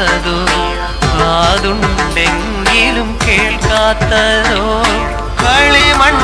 കേൾക്കാത്തതോ? കാതുണ്ടെങ്കിലും കേൾക്കാത്തതോ? കളിമൺ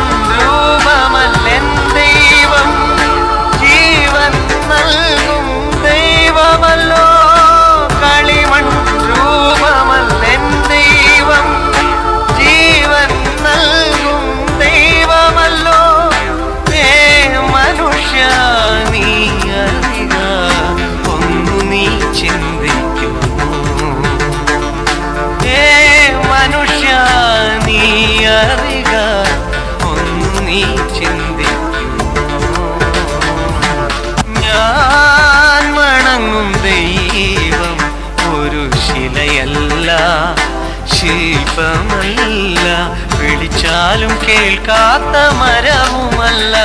ഒരു ശിലയല്ല ശില്പമല്ല വിളിച്ചാലും കേൾക്കാത്ത മരവുമല്ല.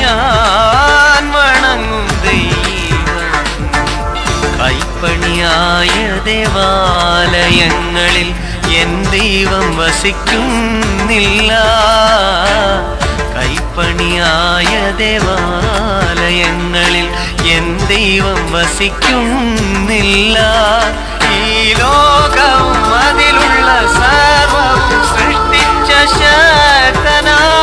ഞാൻ വണങ്ങും ദൈവം. കൈപ്പണിയായ ദേവാലയങ്ങളിൽ എൻ ദൈവം വസിക്കുന്നില്ല. കൈപ്പണിയായ ദേവാലയങ്ങളിൽ എൻ ദൈവം വസിക്കുന്നില്ല. ഈ ലോകവും അതിലുള്ള സർവവും സൃഷ്ടിച്ച ശക്തനാണെൻ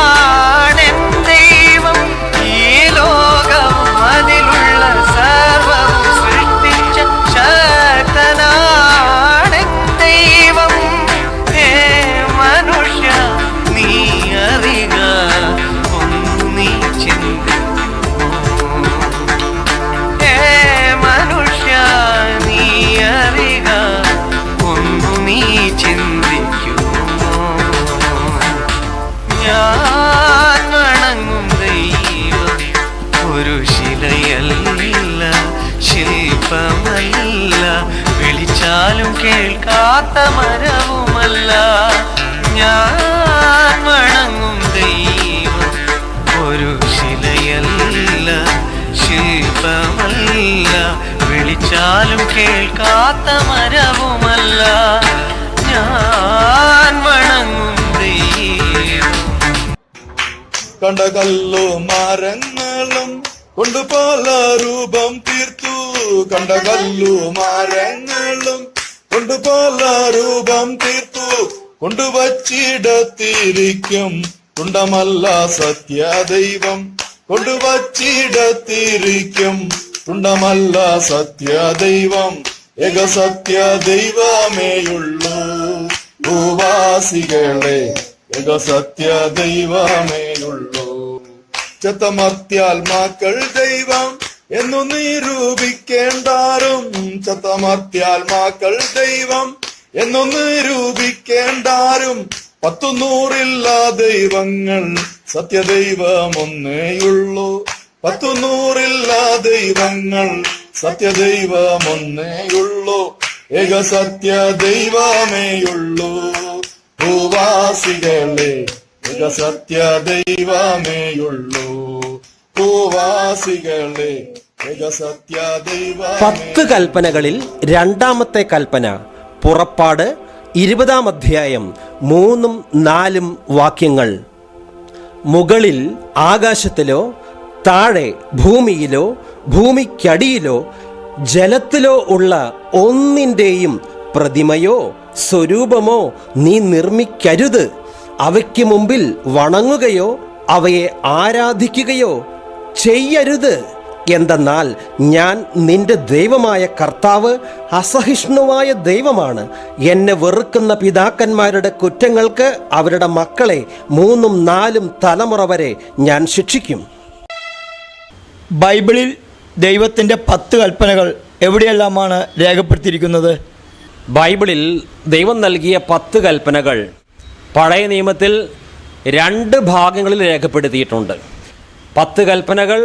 കണ്ട കല്ലോ മരങ്ങളും കൊണ്ട് പല രൂപം തീർത്തു. കണ്ട കല്ലു മരങ്ങളും കൊണ്ട് പല രൂപം തീർത്തു. കൊണ്ടുവച്ചിടത്തിരിക്കും തുണ്ടമല്ല സത്യദൈവം. കൊണ്ടുവച്ചിടത്തിരിക്കും തുണ്ടമല്ല സത്യദൈവം. ഏക സത്യ ദൈവമേയുള്ളൂ ഭൂവാസികളെ. ഏക സത്യ ദൈവമേയുള്ളൂ ചത്തമർത്യാത്മാക്കൾ ദൈവം എന്നു നിരൂപിക്കേണ്ടാരും ചത്തമർത്തിയാൽമാക്കൾ ദൈവം എന്നു നിരൂപിക്കേണ്ടാരും പത്തു നൂറില്ല ദൈവങ്ങൾ സത്യദൈവം ഒന്നേയുള്ളൂ പത്തു നൂറില്ല ദൈവങ്ങൾ സത്യദൈവം ഒന്നേയുള്ളൂ ഏക സത്യ ദൈവമേയുള്ളൂ ഭൂവാസികളെ ഏക സത്യ ദൈവമേയുള്ളൂ സത്യ പത്ത് കൽപ്പനകളിൽ രണ്ടാമത്തെ കൽപ്പന പുറപ്പാട് ഇരുപതാം അധ്യായം മൂന്നും നാലും വാക്യങ്ങൾ. മുകളിൽ ആകാശത്തിലോ താഴെ ഭൂമിയിലോ ഭൂമിക്കടിയിലോ ജലത്തിലോ ഉള്ള ഒന്നിന്റെയും പ്രതിമയോ സ്വരൂപമോ നീ നിർമ്മിക്കരുത്. അവയ്ക്ക് മുമ്പിൽ വണങ്ങുകയോ അവയെ ആരാധിക്കുകയോ ചെയ്യരുത്. എന്തെന്നാൽ ഞാൻ നിന്റെ ദൈവമായ കർത്താവ് അസഹിഷ്ണുവായ ദൈവമാണ്. എന്നെ വെറുക്കുന്ന പിതാക്കന്മാരുടെ കുറ്റങ്ങൾക്ക് അവരുടെ മക്കളെ മൂന്നും നാലും തലമുറ വരെ ഞാൻ ശിക്ഷിക്കും. ബൈബിളിൽ ദൈവത്തിന്റെ പത്ത് കൽപ്പനകൾ എവിടെയെല്ലാമാണ് രേഖപ്പെടുത്തിയിരിക്കുന്നത്? ബൈബിളിൽ ദൈവം നൽകിയ പത്ത് കൽപ്പനകൾ പഴയ നിയമത്തിൽ രണ്ട് ഭാഗങ്ങളിൽ രേഖപ്പെടുത്തിയിട്ടുണ്ട്. പത്ത് കൽപ്പനകൾ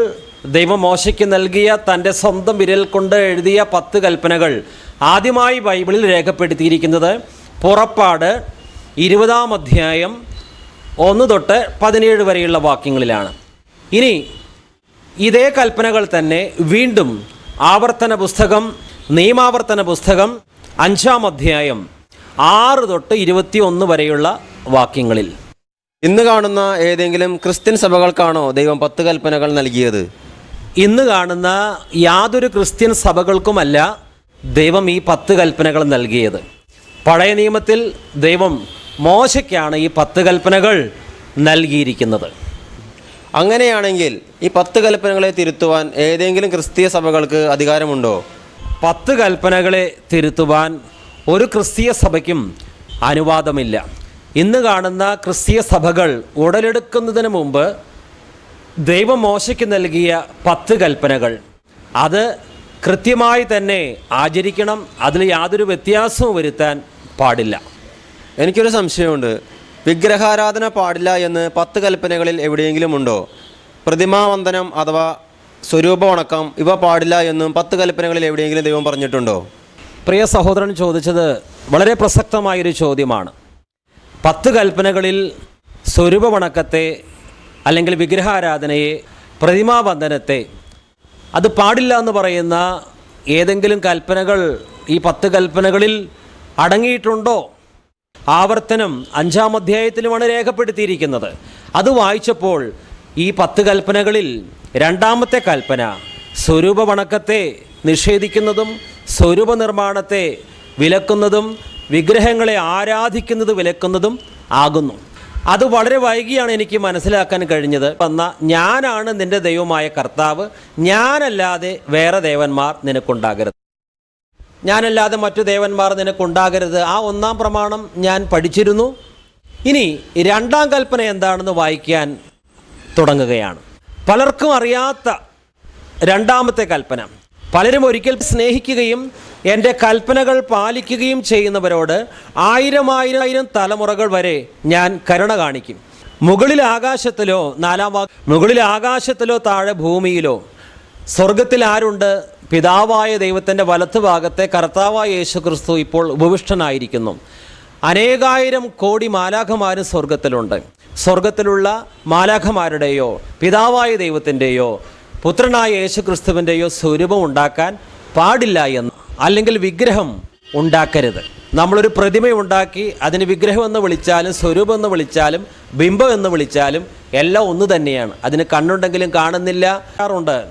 ദൈവം മോശയ്ക്ക് നൽകിയ തന്റെ സ്വന്തം വിരൽ കൊണ്ട് എഴുതിയ പത്ത് കൽപ്പനകൾ ആദ്യമായി ബൈബിളിൽ രേഖപ്പെടുത്തിയിരിക്കുന്നത് പുറപ്പാട് ഇരുപതാം അധ്യായം ഒന്ന് തൊട്ട് പതിനേഴ് വരെയുള്ള വാക്യങ്ങളിലാണ്. ഇനി ഇതേ കൽപ്പനകൾ തന്നെ വീണ്ടും ആവർത്തന പുസ്തകം നിയമാവർത്തന പുസ്തകം അഞ്ചാം അധ്യായം ആറ് തൊട്ട് ഇരുപത്തി ഒന്ന് വരെയുള്ള വാക്യങ്ങളിൽ. ഇന്ന് കാണുന്ന ഏതെങ്കിലും ക്രിസ്ത്യൻ സഭകൾക്കാണോ ദൈവം പത്ത് കൽപ്പനകൾ നൽകിയത്? ഇന്ന് കാണുന്ന യാതൊരു ക്രിസ്ത്യൻ സഭകൾക്കുമല്ല ദൈവം ഈ പത്ത് കൽപ്പനകൾ നൽകിയത്. പഴയ നിയമത്തിൽ ദൈവം മോശയ്ക്കാണ് ഈ പത്ത് കൽപ്പനകൾ നൽകിയിരിക്കുന്നത്. അങ്ങനെയാണെങ്കിൽ ഈ പത്ത് കൽപ്പനകളെ തിരുത്തുവാൻ ഏതെങ്കിലും ക്രിസ്തീയ സഭകൾക്ക് അധികാരമുണ്ടോ? പത്ത് കൽപ്പനകളെ തിരുത്തുവാൻ ഒരു ക്രിസ്തീയ സഭയ്ക്കും അനുവാദമില്ല. ഇന്ന് കാണുന്ന ക്രിസ്തീയ സഭകൾ ഉടലെടുക്കുന്നതിന് മുമ്പ് ദൈവം മോശയ്ക്ക് നൽകിയ പത്ത് കൽപ്പനകൾ. അത് കൃത്യമായി തന്നെ ആചരിക്കണം അതിൽ യാതൊരു വ്യത്യാസവും വരുത്താൻ പാടില്ല. എനിക്കൊരു സംശയമുണ്ട്. വിഗ്രഹാരാധന പാടില്ല എന്ന് പത്ത് കൽപ്പനകളിൽ എവിടെയെങ്കിലും ഉണ്ടോ? പ്രതിമാവന്ദനം അഥവാ സ്വരൂപ വണക്കം ഇവ പാടില്ല എന്നും പത്ത് കൽപ്പനകളിൽ എവിടെയെങ്കിലും ദൈവം പറഞ്ഞിട്ടുണ്ടോ? പ്രിയ സഹോദരൻ ചോദിച്ചത് വളരെ പ്രസക്തമായൊരു ചോദ്യമാണ്. പത്ത് കൽപ്പനകളിൽ സ്വരൂപ വണക്കത്തെ അല്ലെങ്കിൽ വിഗ്രഹാരാധനയെ പ്രതിമാബന്ധനത്തെ അത് പാടില്ല എന്ന് പറയുന്ന ഏതെങ്കിലും കൽപ്പനകൾ ഈ പത്ത് കൽപ്പനകളിൽ അടങ്ങിയിട്ടുണ്ടോ? ആവർത്തനം അഞ്ചാം അധ്യായത്തിലുമാണ് രേഖപ്പെടുത്തിയിരിക്കുന്നത്. അത് വായിച്ചപ്പോൾ ഈ പത്ത് കൽപ്പനകളിൽ രണ്ടാമത്തെ കൽപ്പന സ്വരൂപ വണക്കത്തെ നിഷേധിക്കുന്നതും സ്വരൂപ നിർമ്മാണത്തെ വിലക്കുന്നതും വിഗ്രഹങ്ങളെ ആരാധിക്കുന്നത് വിലക്കുന്നതും ആകുന്നു. അത് വളരെ വൈകിയാണ് എനിക്ക് മനസ്സിലാക്കാൻ കഴിഞ്ഞത്. വന്ന ഞാനാണ് നിന്റെ ദൈവമായ കർത്താവ്. ഞാനല്ലാതെ വേറെ ദേവന്മാർ നിനക്കുണ്ടാകരുത്. ഞാനല്ലാതെ മറ്റു ദേവന്മാർ നിനക്കുണ്ടാകരുത്. ആ ഒന്നാം പ്രമാണം ഞാൻ പഠിച്ചിരുന്നു. ഇനി രണ്ടാം കൽപ്പന എന്താണെന്ന് വായിക്കാൻ തുടങ്ങുകയാണ്. പലർക്കും അറിയാത്ത രണ്ടാമത്തെ കൽപ്പന. പലരും ഒരിക്കൽ സ്നേഹിക്കുകയും എന്റെ കൽപ്പനകൾ പാലിക്കുകയും ചെയ്യുന്നവരോട് ആയിരം ആയിരം തലമുറകൾ വരെ ഞാൻ കരുണ കാണിക്കും. മുകളിൽ ആകാശത്തിലോ നാലാം വാക്ക് മുകളിൽ ആകാശത്തിലോ താഴെ ഭൂമിയിലോ സ്വർഗത്തിൽ ആരുണ്ട്? പിതാവായ ദൈവത്തിന്റെ വലത്ത് ഭാഗത്തെ കർത്താവായ യേശു ക്രിസ്തു ഇപ്പോൾ ഉപവിഷ്ടനായിരിക്കുന്നു. അനേകായിരം കോടി മാലാഖമാരും സ്വർഗത്തിലുണ്ട് സ്വർഗത്തിലുള്ള മാലാഖമാരുടെയോ പിതാവായ ദൈവത്തിന്റെയോ പുത്രനായ യേശു ക്രിസ്തുവിന്റെയോ സ്വരൂപം ഉണ്ടാക്കാൻ പാടില്ല എന്ന് അല്ലെങ്കിൽ വിഗ്രഹം ഉണ്ടാക്കരുത്. നമ്മളൊരു പ്രതിമ ഉണ്ടാക്കി അതിന് വിഗ്രഹം എന്ന് വിളിച്ചാലും സ്വരൂപം എന്ന് വിളിച്ചാലും ബിംബം എന്ന് വിളിച്ചാലും എല്ലാം ഒന്ന് തന്നെയാണ്. അതിന് കണ്ണുണ്ടെങ്കിലും കാണുന്നില്ല ഉണ്ട്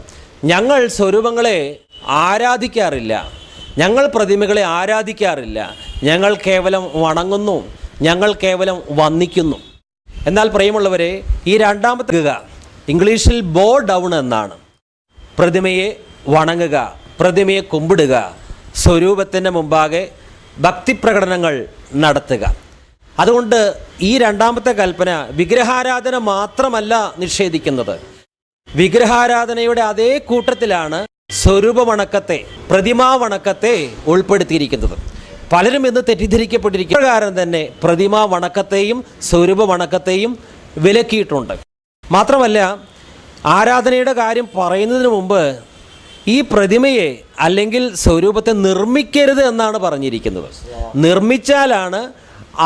ഞങ്ങൾ സ്വരൂപങ്ങളെ ആരാധിക്കാറില്ല. ഞങ്ങൾ പ്രതിമകളെ ആരാധിക്കാറില്ല. ഞങ്ങൾ കേവലം വണങ്ങുന്നു. ഞങ്ങൾ കേവലം വന്ദിക്കുന്നു. എന്നാൽ പ്രിയമുള്ളവരെ ഈ രണ്ടാമത്തെ ഇംഗ്ലീഷിൽ ബോ ഡൗൺ എന്നാണ്. പ്രതിമയെ വണങ്ങുക പ്രതിമയെ കുമ്പിടുക സ്വരൂപത്തിന്റെ മുമ്പാകെ ഭക്തിപ്രകടനങ്ങൾ നടത്തുക. അതുകൊണ്ട് ഈ രണ്ടാമത്തെ കൽപ്പന വിഗ്രഹാരാധന മാത്രമല്ല നിഷേധിക്കുന്നത്. വിഗ്രഹാരാധനയുടെ അതേ കൂട്ടത്തിലാണ് സ്വരൂപവണക്കത്തെ പ്രതിമാവണക്കത്തെ ഉൾപ്പെടുത്തിയിരിക്കുന്നത്. പലരും ഇന്ന് തെറ്റിദ്ധരിക്കപ്പെട്ടിരിക്കുന്ന. പ്രകാരം തന്നെ പ്രതിമാ വണക്കത്തെയും സ്വരൂപ വണക്കത്തെയും വിലക്കിയിട്ടുണ്ട്. മാത്രമല്ല ആരാധനയുടെ കാര്യം പറയുന്നതിന് മുമ്പ് ഈ പ്രതിമയെ അല്ലെങ്കിൽ സ്വരൂപത്തെ നിർമ്മിക്കരുത് എന്നാണ് പറഞ്ഞിരിക്കുന്നത്. നിർമ്മിച്ചാലാണ്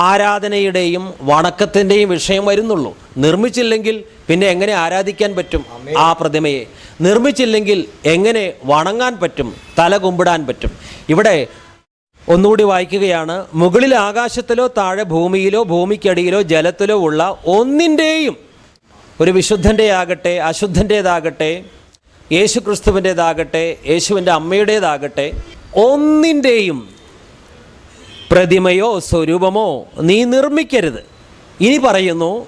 ആരാധനയുടെയും വണക്കത്തിന്റെയും വിഷയം വരുന്നുള്ളൂ. നിർമ്മിച്ചില്ലെങ്കിൽ പിന്നെ എങ്ങനെ ആരാധിക്കാൻ പറ്റും ആ പ്രതിമയെ? നിർമ്മിച്ചില്ലെങ്കിൽ എങ്ങനെ വണങ്ങാൻ പറ്റും? തല കുമ്പിടാൻ പറ്റും? ഇവിടെ ഒന്നുകൂടി വായിക്കുകയാണ്. മുകളിൽ ആകാശത്തിലോ താഴെ ഭൂമിയിലോ ഭൂമിക്കടിയിലോ ജലത്തിലോ ഉള്ള ഒന്നിന്റെയും ഒരു വിശുദ്ധന്റെ ആകട്ടെ അശുദ്ധന്റേതാകട്ടെ യേശു ക്രിസ്തുവിന്റേതാകട്ടെ യേശുവിന്റെ അമ്മയുടേതാകട്ടെ ഒന്നിന്റെയും പ്രതിമയോ സ്വരൂപമോ നീ നിർമ്മിക്കരുത്. ഇനി പറയുന്നു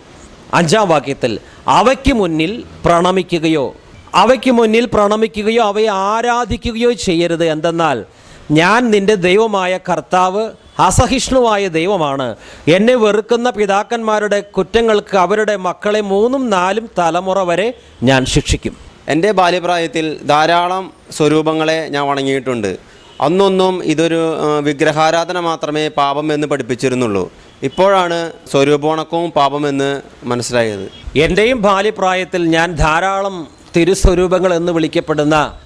അഞ്ചാം വാക്യത്തിൽ അവയ്ക്ക് മുന്നിൽ പ്രണമിക്കുകയോ അവയ്ക്ക് മുന്നിൽ പ്രണമിക്കുകയോ അവയെ ആരാധിക്കുകയോ ചെയ്യരുത്. എന്തെന്നാൽ ഞാൻ നിന്റെ ദൈവമായ കർത്താവ് അസഹിഷ്ണുവായ ദൈവമാണ്. എന്നെ വെറുക്കുന്ന പിതാക്കന്മാരുടെ കുറ്റങ്ങൾക്ക് അവരുടെ മക്കളെ മൂന്നും നാലും തലമുറ വരെ ഞാൻ ശിക്ഷിക്കും. എന്റെ ബാല്യപ്രായത്തിൽ ധാരാളം സ്വരൂപങ്ങളെ ഞാൻ വണങ്ങിയിട്ടുണ്ട്. അന്നൊന്നും ഇതൊരു വിഗ്രഹാരാധന മാത്രമേ പാപം എന്ന് പഠിപ്പിച്ചിരുന്നുള്ളൂ. ഇപ്പോഴാണ് സ്വരൂപോണക്കവും പാപമെന്ന് മനസ്സിലായത്. എന്റെയും ബാല്യപ്രായത്തിൽ ഞാൻ ധാരാളം തിരുസ്വരൂപങ്ങൾ എന്ന് വിളിക്കപ്പെടുന്ന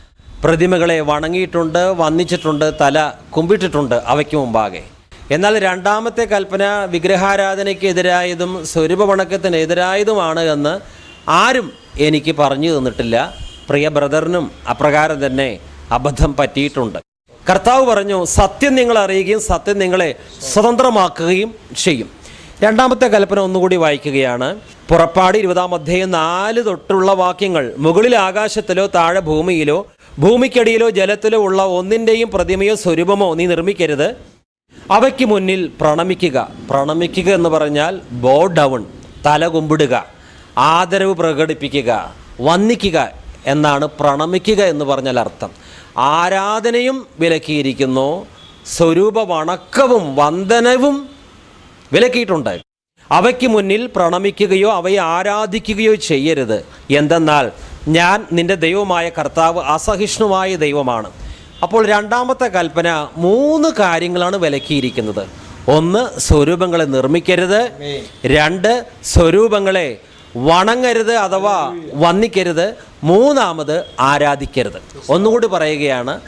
പ്രതിമകളെ വണങ്ങിയിട്ടുണ്ട് വന്നിച്ചിട്ടുണ്ട് തല കുമ്പിട്ടിട്ടുണ്ട് അവയ്ക്ക് മുമ്പാകെ. എന്നാൽ രണ്ടാമത്തെ കൽപ്പന വിഗ്രഹാരാധനയ്ക്കെതിരായതും സ്വരൂപ വണക്കത്തിനെതിരായതുമാണ് എന്ന് ആരും എനിക്ക് പറഞ്ഞു തന്നിട്ടില്ല. പ്രിയ ബ്രദറിനും അപ്രകാരം തന്നെ അബദ്ധം പറ്റിയിട്ടുണ്ട്. കർത്താവ് പറഞ്ഞു സത്യം നിങ്ങൾ അറിയുകയും സത്യം നിങ്ങളെ സ്വതന്ത്രമാക്കുകയും ചെയ്യും. രണ്ടാമത്തെ കൽപ്പന ഒന്നുകൂടി വായിക്കുകയാണ്. പുറപ്പാട് ഇരുപതാം അധ്യായം നാല് തൊട്ടുള്ള വാക്യങ്ങൾ. മുകളിൽ ആകാശത്തിലോ താഴെ ഭൂമിയിലോ ഭൂമിക്കടിയിലോ ജലത്തിലോ ഉള്ള ഒന്നിന്റെയും പ്രതിമയോ സ്വരൂപമോ നീ നിർമ്മിക്കരുത്. അവയ്ക്ക് മുന്നിൽ പ്രണമിക്കുക. പ്രണമിക്കുക എന്ന് പറഞ്ഞാൽ ബോ ഡൗൺ തല കുമ്പിടുക. ആദരവ് പ്രകടിപ്പിക്കുക. വന്ദിക്കുക എന്നാണ് പ്രണമിക്കുക എന്ന് പറഞ്ഞാൽ അർത്ഥം. ആരാധനയും വിലക്കിയിരിക്കുന്നു. സ്വരൂപ വണക്കവും വന്ദനവും വിലക്കിയിട്ടുണ്ട് അവയ്ക്ക് മുന്നിൽ പ്രണമിക്കുകയോ അവയെ ആരാധിക്കുകയോ ചെയ്യരുത്. എന്തെന്നാൽ ഞാൻ നിന്റെ ദൈവമായ കർത്താവ് അസഹിഷ്ണുവായ ദൈവമാണ്. അപ്പോൾ രണ്ടാമത്തെ കൽപ്പന മൂന്ന് കാര്യങ്ങളാണ് വിലക്കിയിരിക്കുന്നത്. ഒന്ന് സ്വരൂപങ്ങളെ നിർമ്മിക്കരുത്. രണ്ട് സ്വരൂപങ്ങളെ വണങ്ങരുത് അഥവാ വന്നിക്കരുത്. മൂന്നാമത് ആരാധിക്കരുത്. ഒന്നുകൂടി പറയുകയാണ്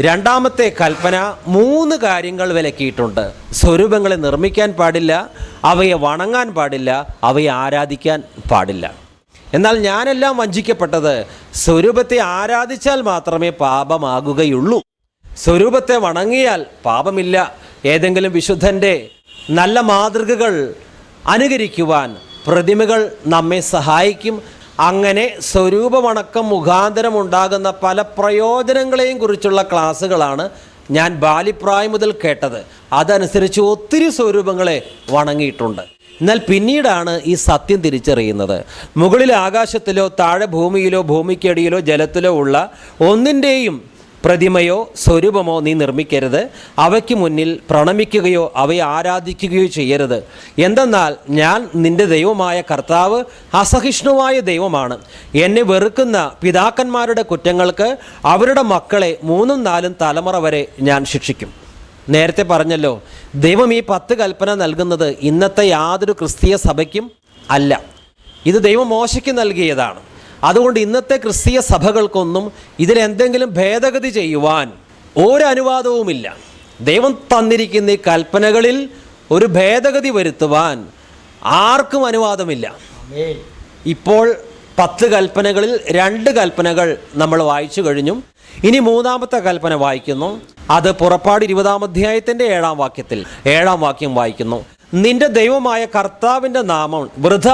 രണ്ടാമത്തെ കൽപ്പന മൂന്ന് കാര്യങ്ങൾ വിലക്കിയിട്ടുണ്ട്. സ്വരൂപങ്ങളെ നിർമ്മിക്കാൻ പാടില്ല അവയെ വണങ്ങാൻ പാടില്ല അവയെ ആരാധിക്കാൻ പാടില്ല. എന്നാൽ ഞാനെല്ലാം വഞ്ചിക്കപ്പെട്ടത് സ്വരൂപത്തെ ആരാധിച്ചാൽ മാത്രമേ പാപമാകുകയുള്ളൂ. സ്വരൂപത്തെ വണങ്ങിയാൽ പാപമില്ല. ഏതെങ്കിലും വിശുദ്ധന്റെ നല്ല മാതൃകകൾ അനുകരിക്കുവാൻ പ്രതിമകൾ നമ്മെ സഹായിക്കും. അങ്ങനെ സ്വരൂപമണക്കം മുഖാന്തരം ഉണ്ടാകുന്ന പല പ്രയോജനങ്ങളെയും കുറിച്ചുള്ള ക്ലാസ്സുകളാണ് ഞാൻ ബാലിപ്രായം മുതൽ കേട്ടത്. അതനുസരിച്ച് ഒത്തിരി സ്വരൂപങ്ങളെ വണങ്ങിയിട്ടുണ്ട്. എന്നാൽ പിന്നീടാണ് ഈ സത്യം തിരിച്ചറിയുന്നത്. മുകളിൽ ആകാശത്തിലോ താഴെ ഭൂമിയിലോ ഭൂമിക്കടിയിലോ ജലത്തിലോ ഉള്ള ഒന്നിന്റെയും പ്രതിമയോ സ്വരൂപമോ നീ നിർമ്മിക്കരുത്. അവയ്ക്ക് മുന്നിൽ പ്രണമിക്കുകയോ അവയെ ആരാധിക്കുകയോ ചെയ്യരുത്. എന്തെന്നാൽ ഞാൻ നിന്റെ ദൈവമായ കർത്താവ് അസഹിഷ്ണുവായ ദൈവമാണ്. എന്നെ വെറുക്കുന്ന പിതാക്കന്മാരുടെ കുറ്റങ്ങൾക്ക് അവരുടെ മക്കളെ മൂന്നും നാലും തലമുറ വരെ ഞാൻ ശിക്ഷിക്കും. നേരത്തെ പറഞ്ഞല്ലോ ദൈവം ഈ പത്ത് കൽപ്പന നൽകുന്നത് ഇന്നത്തെ യാതൊരു ക്രിസ്തീയ സഭയ്ക്കും അല്ല. ഇത് ദൈവം മോശയ്ക്ക് നൽകിയതാണ്. അതുകൊണ്ട് ഇന്നത്തെ ക്രിസ്തീയ സഭകൾക്കൊന്നും ഇതിലെന്തെങ്കിലും ഭേദഗതി ചെയ്യുവാൻ ഒരനുവാദവുമില്ല ദൈവം തന്നിരിക്കുന്ന ഈ കൽപ്പനകളിൽ ഒരു ഭേദഗതി വരുത്തുവാൻ ആർക്കും അനുവാദമില്ല. ഇപ്പോൾ പത്ത് കൽപ്പനകളിൽ രണ്ട് കൽപ്പനകൾ നമ്മൾ വായിച്ചു കഴിഞ്ഞു. ഇനി മൂന്നാമത്തെ കൽപ്പന വായിക്കുന്നു. അത് പുറപ്പാട് ഇരുപതാം അധ്യായത്തിന്റെ ഏഴാം വാക്യത്തിൽ ഏഴാം വാക്യം വായിക്കുന്നു. നിന്റെ ദൈവമായ കർത്താവിന്റെ നാമം വൃഥ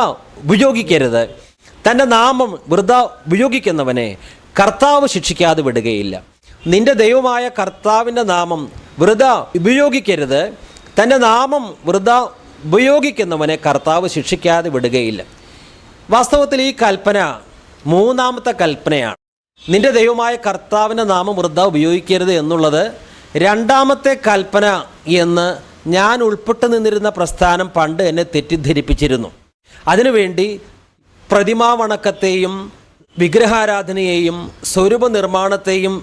ഉപയോഗിക്കരുത്. തന്റെ നാമം വൃഥ ഉപയോഗിക്കുന്നവനെ കർത്താവ് ശിക്ഷിക്കാതെ വിടുകയില്ല. നിന്റെ ദൈവമായ കർത്താവിന്റെ നാമം വൃഥ ഉപയോഗിക്കരുത്. തന്റെ നാമം വൃഥ ഉപയോഗിക്കുന്നവനെ കർത്താവ് ശിക്ഷിക്കാതെ വിടുകയില്ല. വാസ്തവത്തിൽ ഈ കൽപ്പന മൂന്നാമത്തെ കൽപ്പനയാണ്. നിന്റെ ദൈവമായ കർത്താവിന്റെ നാമം വൃദ്ധ ഉപയോഗിക്കരുത് എന്നുള്ളത് രണ്ടാമത്തെ കൽപ്പന എന്ന് ഞാൻ ഉൾപ്പെട്ടു നിന്നിരുന്ന പ്രസ്ഥാനം പണ്ട് എന്നെ തെറ്റിദ്ധരിപ്പിച്ചിരുന്നു. അതിനുവേണ്ടി പ്രതിമാവണക്കത്തെയും വിഗ്രഹാരാധനയെയും സ്വരൂപ നിർമ്മാണത്തെയും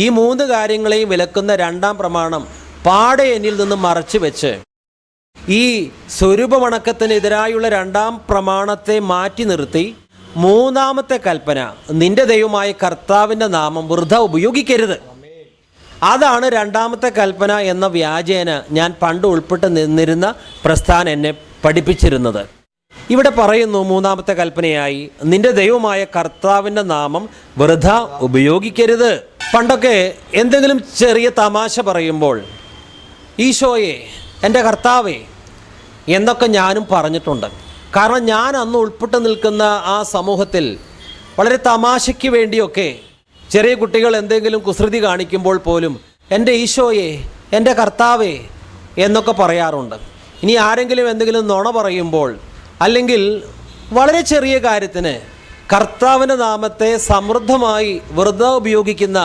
ഈ മൂന്ന് കാര്യങ്ങളെയും വിലക്കുന്ന രണ്ടാം പ്രമാണം പാടെ എന്നിൽ നിന്ന് മറച്ചു വെച്ച് ഈ സ്വരൂപമണക്കത്തിനെതിരായുള്ള രണ്ടാം പ്രമാണത്തെ മാറ്റി നിർത്തി മൂന്നാമത്തെ കൽപ്പന നിന്റെ ദൈവമായ കർത്താവിന്റെ നാമം വൃദ്ധ ഉപയോഗിക്കരുത്. അതാണ് രണ്ടാമത്തെ കൽപ്പന എന്ന വ്യാജേന ഞാൻ പണ്ട് ഉൾപ്പെട്ട് നിന്നിരുന്ന പ്രസ്ഥാനം എന്നെ പഠിപ്പിച്ചിരുന്നത്. ഇവിടെ പറയുന്നു മൂന്നാമത്തെ കൽപ്പനയായി നിന്റെ ദൈവമായ കർത്താവിന്റെ നാമം വൃഥ ഉപയോഗിക്കരുത്. പണ്ടൊക്കെ എന്തെങ്കിലും ചെറിയ തമാശ പറയുമ്പോൾ ഈശോയെ എന്റെ കർത്താവേ എന്നൊക്കെ ഞാനും പറഞ്ഞിട്ടുണ്ട്. കാരണം ഞാൻ അന്ന് ഉൾപ്പെട്ട് നിൽക്കുന്ന ആ സമൂഹത്തിൽ വളരെ തമാശയ്ക്ക് വേണ്ടിയൊക്കെ ചെറിയ കുട്ടികൾ എന്തെങ്കിലും കുസൃതി കാണിക്കുമ്പോൾ പോലും എന്റെ ഈശോയെ എന്റെ കർത്താവേ എന്നൊക്കെ പറയാറുണ്ട്. ഇനി ആരെങ്കിലും എന്തെങ്കിലും നുണ പറയുമ്പോൾ അല്ലെങ്കിൽ വളരെ ചെറിയ കാര്യത്തിന് കർത്താവിന്റെ നാമത്തെ സമൃദ്ധമായി വെറുതെ ഉപയോഗിക്കുന്ന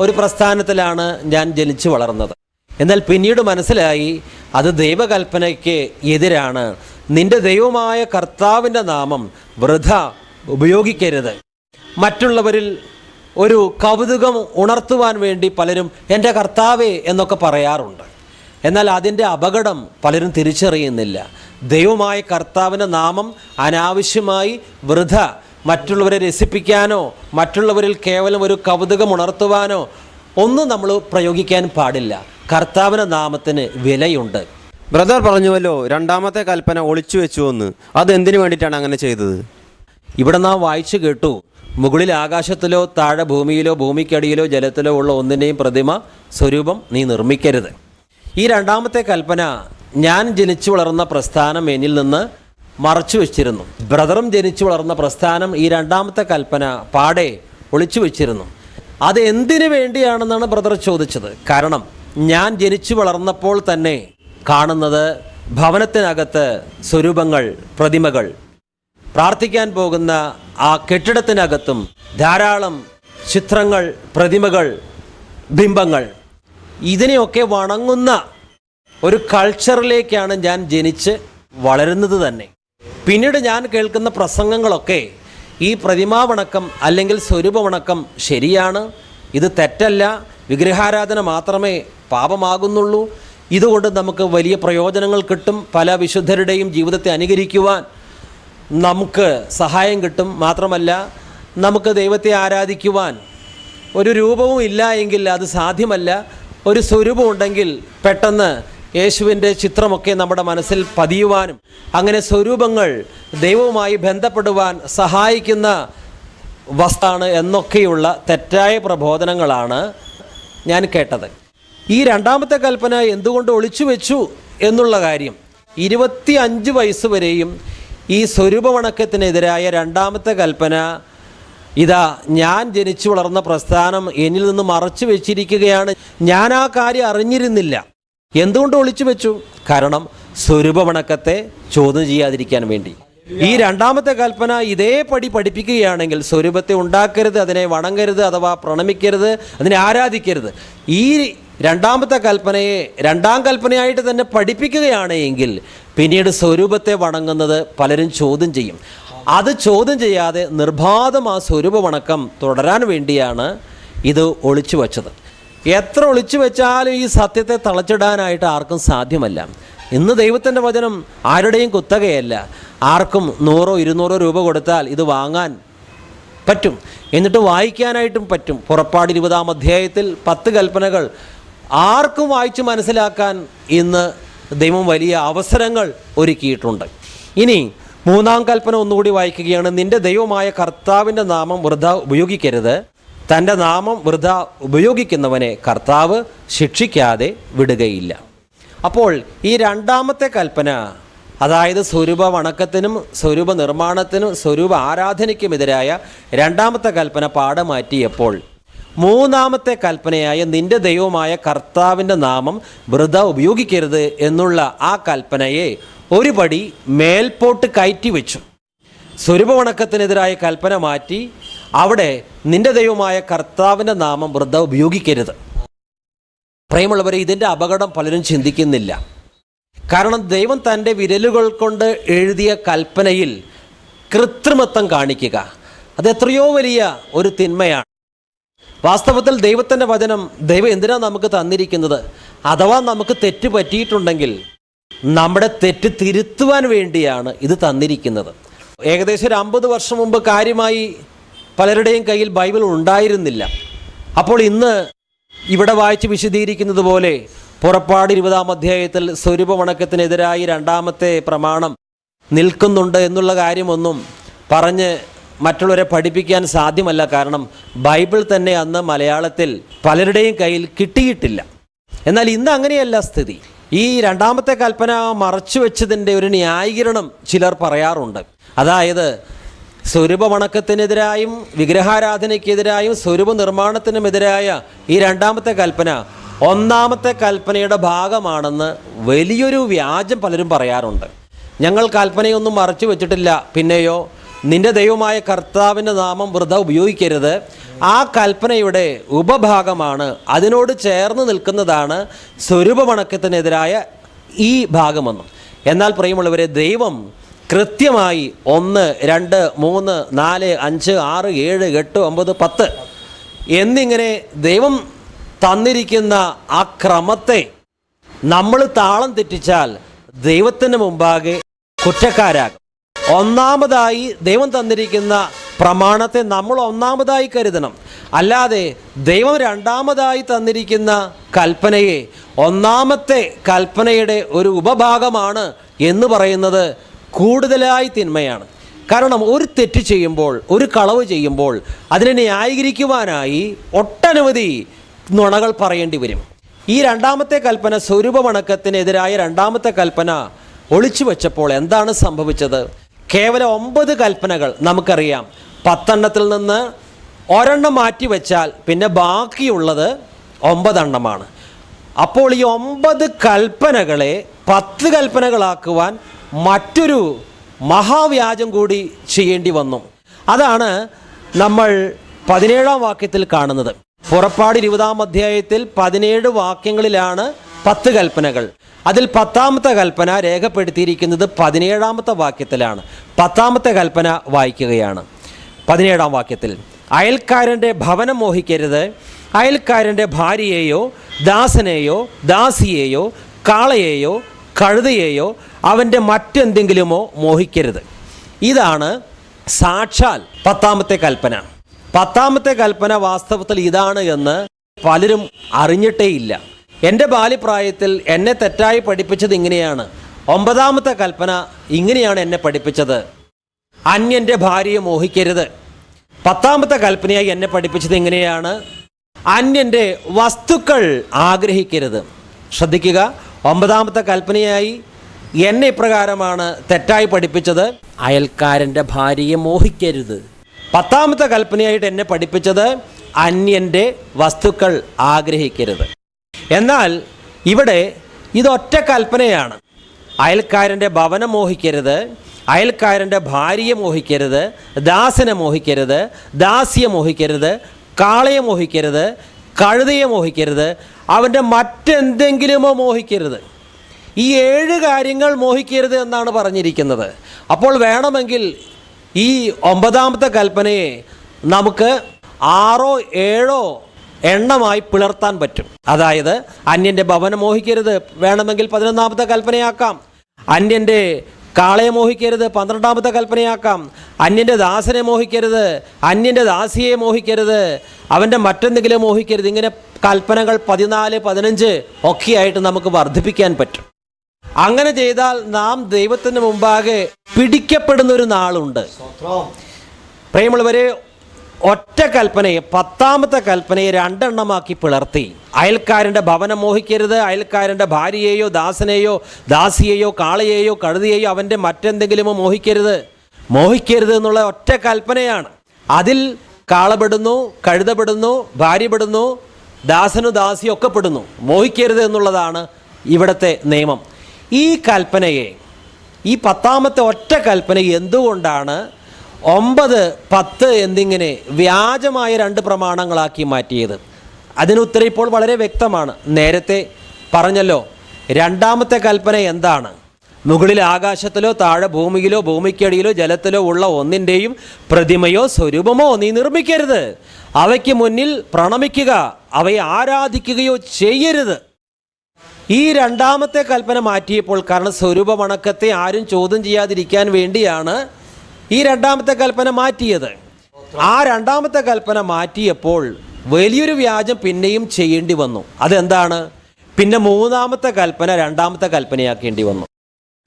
ഒരു പ്രസ്ഥാനത്തിലാണ് ഞാൻ ജനിച്ചു വളർന്നത്. എന്നാൽ പിന്നീട് മനസ്സിലായി അത് ദൈവകൽപ്പനയ്ക്ക് എതിരാണ്. നിന്റെ ദൈവമായ കർത്താവിന്റെ നാമം വൃഥ ഉപയോഗിക്കരുത്. മറ്റുള്ളവരിൽ ഒരു കൗതുകം ഉണർത്തുവാൻ വേണ്ടി പലരും എന്റെ കർത്താവേ എന്നൊക്കെ പറയാറുണ്ട്. എന്നാൽ അതിന്റെ അപകടം പലരും തിരിച്ചറിയുന്നില്ല. ദൈവമായ കർത്താവിന്റെ നാമം അനാവശ്യമായി വൃഥ. മറ്റുള്ളവരെ രസിപ്പിക്കാനോ മറ്റുള്ളവരിൽ കേവലം ഒരു കൗതുകം ഉണർത്തുവാനോ ഒന്നും നമ്മൾ പ്രയോഗിക്കാൻ പാടില്ല. കർത്താവിന്റെ നാമത്തിന് വിലയുണ്ട്. ബ്രദർ പറഞ്ഞുവല്ലോ രണ്ടാമത്തെ കൽപ്പന ഒളിച്ചു വെച്ചു എന്ന്. അത് എന്തിനു വേണ്ടിയിട്ടാണ് അങ്ങനെ ചെയ്തത്? ഇവിടെ നാം വായിച്ചു കേട്ടു മുകളിൽ ആകാശത്തിലോ താഴെ ഭൂമിയിലോ ഭൂമിക്കടിയിലോ ജലത്തിലോ ഉള്ള ഒന്നിന്റെയും പ്രതിമ സ്വരൂപം നീ നിർമ്മിക്കരുത്. ഈ രണ്ടാമത്തെ കൽപ്പന ഞാൻ ജനിച്ചു വളർന്ന പ്രസ്ഥാനം എന്നിൽ നിന്ന് മറച്ചു വെച്ചിരുന്നു. ബ്രദറും ജനിച്ചു വളർന്ന പ്രസ്ഥാനം ഈ രണ്ടാമത്തെ കൽപ്പന പാടെ ഒളിച്ചു വെച്ചിരുന്നു. അത് എന്തിനു വേണ്ടിയാണെന്നാണ് ബ്രദർ ചോദിച്ചത്. കാരണം ഞാൻ ജനിച്ചു വളർന്നപ്പോൾ തന്നെ കാണുന്നത് ഭവനത്തിനകത്ത് സ്വരൂപങ്ങൾ പ്രതിമകൾ. പ്രാർത്ഥിക്കാൻ പോകുന്ന ആ കെട്ടിടത്തിനകത്തും ധാരാളം ചിത്രങ്ങൾ പ്രതിമകൾ ബിംബങ്ങൾ. ഇതിനെയൊക്കെ വണങ്ങുന്ന ഒരു കൾച്ചറിലേക്കാണ് ഞാൻ ജനിച്ച് വളരുന്നത് തന്നെ. പിന്നീട് ഞാൻ കേൾക്കുന്ന പ്രസംഗങ്ങളൊക്കെ ഈ പ്രതിമാവണക്കം അല്ലെങ്കിൽ സ്വരൂപവണക്കം ശരിയാണ് ഇത് തെറ്റല്ല വിഗ്രഹാരാധന മാത്രമേ പാപമാകുന്നുള്ളൂ. ഇതുകൊണ്ട് നമുക്ക് വലിയ പ്രയോജനങ്ങൾ കിട്ടും പല വിശുദ്ധരുടെയും ജീവിതത്തെ അനുകരിക്കുവാൻ നമുക്ക് സഹായം കിട്ടും. മാത്രമല്ല നമുക്ക് ദൈവത്തെ ആരാധിക്കുവാൻ ഒരു രൂപവും ഇല്ല എങ്കിൽ അത് സാധ്യമല്ല. ഒരു സ്വരൂപം ഉണ്ടെങ്കിൽ പെട്ടെന്ന് യേശുവിന്റെ ചിത്രമൊക്കെ നമ്മുടെ മനസ്സിൽ പതിയുവാനും അങ്ങനെ സ്വരൂപങ്ങൾ ദൈവവുമായി ബന്ധപ്പെടുവാൻ സഹായിക്കുന്ന വസ്താണ് എന്നൊക്കെയുള്ള തെറ്റായ പ്രബോധനങ്ങളാണ് ഞാൻ കേട്ടത്. ഈ രണ്ടാമത്തെ കൽപ്പന എന്തുകൊണ്ട് ഒളിച്ചു വെച്ചു എന്നുള്ള കാര്യം. ഇരുപത്തി അഞ്ച് വയസ്സ് വരെയും ഈ സ്വരൂപമണക്കത്തിനെതിരായ രണ്ടാമത്തെ കൽപ്പന ഇതാ ഞാൻ ജനിച്ചു വളർന്ന പ്രസ്ഥാനം എന്നിൽ നിന്ന് മറച്ചു വെച്ചിരിക്കുകയാണ്. ഞാൻ ആ കാര്യം അറിഞ്ഞിരുന്നില്ല. എന്തുകൊണ്ട് ഒളിച്ചു വെച്ചു? കാരണം സ്വരൂപവണക്കത്തെ ചോദ്യം ചെയ്യാതിരിക്കാൻ വേണ്ടി. ഈ രണ്ടാമത്തെ കൽപ്പന ഇതേപടി പഠിപ്പിക്കുകയാണെങ്കിൽ സ്വരൂപത്തെ ഉണ്ടാക്കരുത് അതിനെ വണങ്ങരുത് അഥവാ പ്രണമിക്കരുത് അതിനെ ആരാധിക്കരുത്. ഈ രണ്ടാമത്തെ കൽപ്പനയെ രണ്ടാം കൽപ്പനയായിട്ട് തന്നെ പഠിപ്പിക്കുകയാണെങ്കിൽ പിന്നീട് സ്വരൂപത്തെ വണങ്ങുന്നത് പലരും ചോദ്യം ചെയ്യും. അത് ചോദ്യം ചെയ്യാതെ നിർബാധം ആ സ്വരൂപ വണക്കം തുടരാൻ വേണ്ടിയാണ് ഇത് ഒളിച്ചു വച്ചത്. എത്ര ഒളിച്ചു വെച്ചാലും ഈ സത്യത്തെ തളച്ചിടാനായിട്ട് ആർക്കും സാധ്യമല്ല. ഇന്ന് ദൈവത്തിന്റെ വചനം ആരുടെയും കുത്തകയല്ല. ആർക്കും നൂറോ ഇരുന്നൂറോ രൂപ കൊടുത്താൽ ഇത് വാങ്ങാൻ പറ്റും. എന്നിട്ട് വായിക്കാനായിട്ടും പറ്റും. പുറപ്പാട് ഇരുപതാം അധ്യായത്തിൽ പത്ത് കൽപ്പനകൾ ആർക്കും വായിച്ച് മനസ്സിലാക്കാൻ ഇന്ന് ദൈവം വലിയ അവസരങ്ങൾ ഒരുക്കിയിട്ടുണ്ട്. ഇനി മൂന്നാം കൽപ്പന ഒന്നുകൂടി വായിക്കുകയാണ്. നിന്റെ ദൈവമായ കർത്താവിന്റെ നാമം വൃഥ ഉപയോഗിക്കരുത്. തന്റെ നാമം വൃഥ ഉപയോഗിക്കുന്നവനെ കർത്താവ് ശിക്ഷിക്കാതെ വിടുകയില്ല. അപ്പോൾ ഈ രണ്ടാമത്തെ കൽപ്പന അതായത് സ്വരൂപ വണക്കത്തിനും സ്വരൂപ നിർമ്മാണത്തിനും സ്വരൂപ ആരാധനയ്ക്കുമെതിരായ രണ്ടാമത്തെ കൽപ്പന പാടമാറ്റിയപ്പോൾ മൂന്നാമത്തെ കൽപ്പനയായ നിന്റെ ദൈവമായ കർത്താവിന്റെ നാമം വൃഥ ഉപയോഗിക്കരുത് എന്നുള്ള ആ കൽപ്പനയെ ഒരു പടി മേൽപോട്ട് കയറ്റി വെച്ചു. സ്വരൂപ വണക്കത്തിനെതിരായ കൽപ്പന മാറ്റി അവിടെ നിന്റെ ദൈവമായ കർത്താവിന്റെ നാമം വൃദ്ധ ഉപയോഗിക്കരുത്. പ്രേമുള്ളവരെ ഇതിന്റെ അപകടം പലരും ചിന്തിക്കുന്നില്ല. കാരണം ദൈവം തന്റെ വിരലുകൾ കൊണ്ട് എഴുതിയ കൽപ്പനയിൽ കൃത്രിമത്വം കാണിക്കുക. അത് എത്രയോ വലിയ ഒരു തിന്മയാണ്. വാസ്തവത്തിൽ ദൈവത്തിന്റെ വചനം ദൈവം എന്തിനാണ് നമുക്ക് തന്നിരിക്കുന്നത്? അഥവാ നമുക്ക് തെറ്റ് പറ്റിയിട്ടുണ്ടെങ്കിൽ നമ്മുടെ തെറ്റ് തിരുത്തുവാൻ വേണ്ടിയാണ് ഇത് തന്നിരിക്കുന്നത്. ഏകദേശം ഒരു അമ്പത് വർഷം മുമ്പ് കാര്യമായി പലരുടെയും കയ്യിൽ ബൈബിൾ ഉണ്ടായിരുന്നില്ല. അപ്പോൾ ഇന്ന് ഇവിടെ വായിച്ച് വിശദീകരിക്കുന്നത് പോലെ പുറപ്പാട് ഇരുപതാം അധ്യായത്തിൽ സ്വരൂപമണക്കത്തിനെതിരായി രണ്ടാമത്തെ പ്രമാണം നിൽക്കുന്നുണ്ട് എന്നുള്ള കാര്യമൊന്നും പറഞ്ഞ് മറ്റുള്ളവരെ പഠിപ്പിക്കാൻ സാധ്യമല്ല. കാരണം ബൈബിൾ തന്നെ അന്ന് മലയാളത്തിൽ പലരുടെയും കയ്യിൽ കിട്ടിയിട്ടില്ല. എന്നാൽ ഇന്ന് അങ്ങനെയല്ല സ്ഥിതി. ഈ രണ്ടാമത്തെ കൽപ്പന മറച്ചു വെച്ചതിന്റെ ഒരു ന്യായീകരണം ചിലർ പറയാറുണ്ട്. അതായത് സ്വരൂപ വണക്കത്തിനെതിരായും വിഗ്രഹാരാധനയ്ക്കെതിരായും സ്വരൂപ നിർമ്മാണത്തിനുമെതിരായ ഈ രണ്ടാമത്തെ കൽപ്പന ഒന്നാമത്തെ കൽപ്പനയുടെ ഭാഗമാണെന്ന് വലിയൊരു വ്യാജം പലരും പറയാറുണ്ട്. ഞങ്ങൾ കൽപ്പനയൊന്നും മറച്ചു വെച്ചിട്ടില്ല. പിന്നെയോ നിന്റെ ദൈവമായ കർത്താവിന്റെ നാമം വൃത ഉപയോഗിക്കരുത്. ആ കൽപ്പനയുടെ ഉപഭാഗമാണ് അതിനോട് ചേർന്ന് നിൽക്കുന്നതാണ് സ്വരൂപമണക്കത്തിനെതിരായ ഈ ഭാഗമെന്നും. എന്നാൽ പ്രിയമുള്ളവരെ ദൈവം കൃത്യമായി ഒന്ന് രണ്ട് മൂന്ന് നാല് അഞ്ച് ആറ് ഏഴ് എട്ട് ഒമ്പത് പത്ത്. എന്നിങ്ങനെ ദൈവം തന്നിരിക്കുന്ന ആ ക്രമത്തെ നമ്മൾ താളം തെറ്റിച്ചാൽ ദൈവത്തിന് മുമ്പാകെ കുറ്റക്കാരാകും. ഒന്നാമതായി ദൈവം തന്നിരിക്കുന്ന പ്രമാണത്തെ നമ്മൾ ഒന്നാമതായി കരുതണം. അല്ലാതെ ദൈവം രണ്ടാമതായി തന്നിരിക്കുന്ന കൽപ്പനയെ ഒന്നാമത്തെ കൽപ്പനയുടെ ഒരു ഉപഭാഗമാണ് എന്ന് പറയുന്നത് കൂടുതലായി തിന്മയാണ്. കാരണം ഒരു തെറ്റ് ചെയ്യുമ്പോൾ ഒരു കളവ് ചെയ്യുമ്പോൾ അതിനെ ന്യായീകരിക്കുവാനായി ഒട്ടനവധി നുണകൾ പറയേണ്ടി വരും. ഈ രണ്ടാമത്തെ കൽപ്പന സ്വരൂപമണക്കത്തിനെതിരായ രണ്ടാമത്തെ കൽപ്പന ഒളിച്ചു വെച്ചപ്പോൾ എന്താണ് സംഭവിച്ചത്? കേവലം ഒമ്പത് കൽപ്പനകൾ നമുക്കറിയാം. പത്തെണ്ണത്തിൽ നിന്ന് ഒരെണ്ണം മാറ്റി വെച്ചാൽ പിന്നെ ബാക്കിയുള്ളത് ഒമ്പതെണ്ണമാണ്. അപ്പോൾ ഈ ഒമ്പത് കൽപ്പനകളെ പത്ത് കൽപ്പനകളാക്കുവാൻ മറ്റൊരു മഹാവ്യാജം കൂടി ചെയ്യേണ്ടി വന്നു. അതാണ് നമ്മൾ പതിനേഴാം വാക്യത്തിൽ കാണുന്നത്. പുറപ്പാട് ഇരുപതാം അധ്യായത്തിൽ പതിനേഴ് വാക്യങ്ങളിലാണ് പത്ത് കൽപ്പനകൾ. അതിൽ പത്താമത്തെ കൽപ്പന രേഖപ്പെടുത്തിയിരിക്കുന്നത് പതിനേഴാമത്തെ വാക്യത്തിലാണ്. പത്താമത്തെ കൽപ്പന വായിക്കുകയാണ്. പതിനേഴാം വാക്യത്തിൽ അയൽക്കാരന്റെ ഭവനം മോഹിക്കരുത്. അയൽക്കാരന്റെ ഭാര്യയെയോ ദാസനെയോ ദാസിയെയോ കാളയെയോ കഴുതയെയോ അവന്റെ മറ്റെന്തെങ്കിലുമോ മോഹിക്കരുത്. ഇതാണ് സാക്ഷാൽ പത്താമത്തെ കൽപ്പന. പത്താമത്തെ കൽപ്പന വാസ്തവത്തിൽ ഇതാണ് എന്ന് പലരും അറിഞ്ഞിട്ടേയില്ല. എന്റെ ബാല്യപ്രായത്തിൽ എന്നെ തെറ്റായി പഠിപ്പിച്ചത് ഇങ്ങനെയാണ്. ഒമ്പതാമത്തെ കൽപ്പന ഇങ്ങനെയാണ് എന്നെ പഠിപ്പിച്ചത്. അന്യന്റെ ഭാര്യയെ മോഹിക്കരുത്. പത്താമത്തെ കൽപ്പനയായി എന്നെ പഠിപ്പിച്ചത് ഇങ്ങനെയാണ്. അന്യന്റെ വസ്തുക്കൾ ആഗ്രഹിക്കരുത്. ശ്രദ്ധിക്കുക ഒമ്പതാമത്തെ കൽപ്പനയായി എന്നെ ഇപ്രകാരമാണ് തെറ്റായി പഠിപ്പിച്ചത്. അയൽക്കാരന്റെ ഭാര്യയെ മോഹിക്കരുത്. പത്താമത്തെ കൽപ്പനയായിട്ട് എന്നെ പഠിപ്പിച്ചത് അന്യന്റെ വസ്തുക്കൾ ആഗ്രഹിക്കരുത്. എന്നാൽ ഇവിടെ ഇതൊറ്റ കൽപ്പനയാണ്. അയൽക്കാരന്റെ ഭവനം മോഹിക്കരുത് അയൽക്കാരന്റെ ഭാര്യയെ മോഹിക്കരുത് ദാസനെ മോഹിക്കരുത് ദാസിയെ മോഹിക്കരുത് കാളയെ മോഹിക്കരുത് കഴുതയെ മോഹിക്കരുത് അവന്റെ മറ്റെന്തെങ്കിലുമോ മോഹിക്കരുത്. ഈ ഏഴ് കാര്യങ്ങൾ മോഹിക്കരുത് എന്നാണ് പറഞ്ഞിരിക്കുന്നത്. അപ്പോൾ വേണമെങ്കിൽ ഈ ഒമ്പതാമത്തെ കൽപ്പനയെ നമുക്ക് ആറോ ഏഴോ എണ്ണമായി പിളർത്താൻ പറ്റും. അതായത് അന്യന്റെ ഭവനം മോഹിക്കരുത് വേണമെങ്കിൽ പതിനൊന്നാമത്തെ കൽപ്പനയാക്കാം. അന്യന്റെ കാളയെ മോഹിക്കരുത് പന്ത്രണ്ടാമത്തെ കൽപ്പനയാക്കാം. അന്യന്റെ ദാസനെ മോഹിക്കരുത് അന്യന്റെ ദാസിയെ മോഹിക്കരുത് അവന്റെ മറ്റെന്തെങ്കിലും മോഹിക്കരുത്. ഇങ്ങനെ കൽപ്പനകൾ പതിനാല് പതിനഞ്ച് ഒക്കെയായിട്ട് നമുക്ക് വർദ്ധിപ്പിക്കാൻ പറ്റും. അങ്ങനെ ചെയ്താൽ നാം ദൈവത്തിന് മുമ്പാകെ പിടിക്കപ്പെടുന്ന ഒരു നാളുണ്ട്. പ്രിയമുള്ളവരെ ഒറ്റ കൽപ്പനയെ പത്താമത്തെ കൽപ്പനയെ രണ്ടെണ്ണമാക്കി പിളർത്തി. അയൽക്കാരന്റെ ഭവനം മോഹിക്കരുത്. അയൽക്കാരന്റെ ഭാര്യയെയോ ദാസനെയോ ദാസിയെയോ കാളയെയോ കഴുതിയെയോ അവന്റെ മറ്റെന്തെങ്കിലുമോ മോഹിക്കരുത്. മോഹിക്കരുത് എന്നുള്ള ഒറ്റ കൽപ്പനയാണ്. അതിൽ കാളപ്പെടുന്നു കഴുതപ്പെടുന്നു ഭാര്യപ്പെടുന്നു ദാസനു ദാസിയൊക്കെ പെടുന്നു. മോഹിക്കരുത് എന്നുള്ളതാണ് ഇവിടുത്തെ നിയമം. ഈ കൽപ്പനയെ ഈ പത്താമത്തെ ഒറ്റ കൽപ്പന എന്തുകൊണ്ടാണ് ഒമ്പത് പത്ത് എന്നിങ്ങനെ വ്യാജമായ രണ്ട് പ്രമാണങ്ങളാക്കി മാറ്റിയത്? അതിനുത്തരം ഇപ്പോൾ വളരെ വ്യക്തമാണ്. നേരത്തെ പറഞ്ഞല്ലോ രണ്ടാമത്തെ കൽപ്പന എന്താണ്? മുകളിൽ ആകാശത്തിലോ താഴെ ഭൂമിയിലോ ഭൂമിക്കടിയിലോ ജലത്തിലോ ഉള്ള ഒന്നിന്റെയും പ്രതിമയോ സ്വരൂപമോ നീ നിർമ്മിക്കരുത്. അവയ്ക്ക് മുന്നിൽ പ്രണമിക്കുക അവയെ ആരാധിക്കുകയോ ചെയ്യരുത്. ഈ രണ്ടാമത്തെ കൽപ്പന മാറ്റിയപ്പോൾ കാരണം സ്വരൂപ വണക്കത്തെ ആരും ചോദ്യം ചെയ്യാതിരിക്കാൻ വേണ്ടിയാണ് ഈ രണ്ടാമത്തെ കൽപ്പന മാറ്റിയത്. ആ രണ്ടാമത്തെ കൽപ്പന മാറ്റിയപ്പോൾ വലിയൊരു വ്യാജം പിന്നെയും ചെയ്യേണ്ടി വന്നു. അതെന്താണ്? പിന്നെ മൂന്നാമത്തെ കൽപ്പന രണ്ടാമത്തെ കൽപ്പനയാക്കേണ്ടി വന്നു.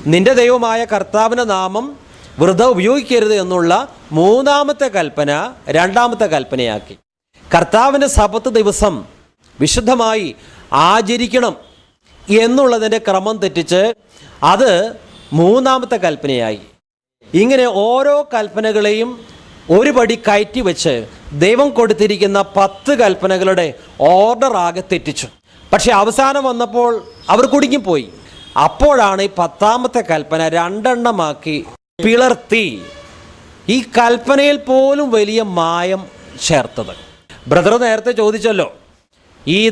നിന്റെ ദൈവമായ കർത്താവിന്റെ നാമം വൃത ഉപയോഗിക്കരുത് എന്നുള്ള മൂന്നാമത്തെ കൽപ്പന രണ്ടാമത്തെ കൽപ്പനയാക്കി. കർത്താവിന്റെ സപത്ത് ദിവസം വിശുദ്ധമായി ആചരിക്കണം. എന്നുള്ളതിന്റെ ക്രമം തെറ്റിച്ച് അത് മൂന്നാമത്തെ കൽപ്പനയായി. ഇങ്ങനെ ഓരോ കൽപ്പനകളെയും ഒരു പടി കയറ്റി വെച്ച് ദൈവം കൊടുത്തിരിക്കുന്ന പത്ത് കൽപ്പനകളുടെ ഓർഡർ ആകെ തെറ്റിച്ചു. പക്ഷേ അവസാനം വന്നപ്പോൾ അവർ കുടുങ്ങിപ്പോയി അപ്പോഴാണ് ഈ പത്താമത്തെ കൽപ്പന രണ്ടെണ്ണമാക്കി പിളർത്തി. ഈ കൽപ്പനയിൽ പോലും വലിയ മായം ചേർത്തത്. ബ്രദർ നേരത്തെ ചോദിച്ചല്ലോ ഈ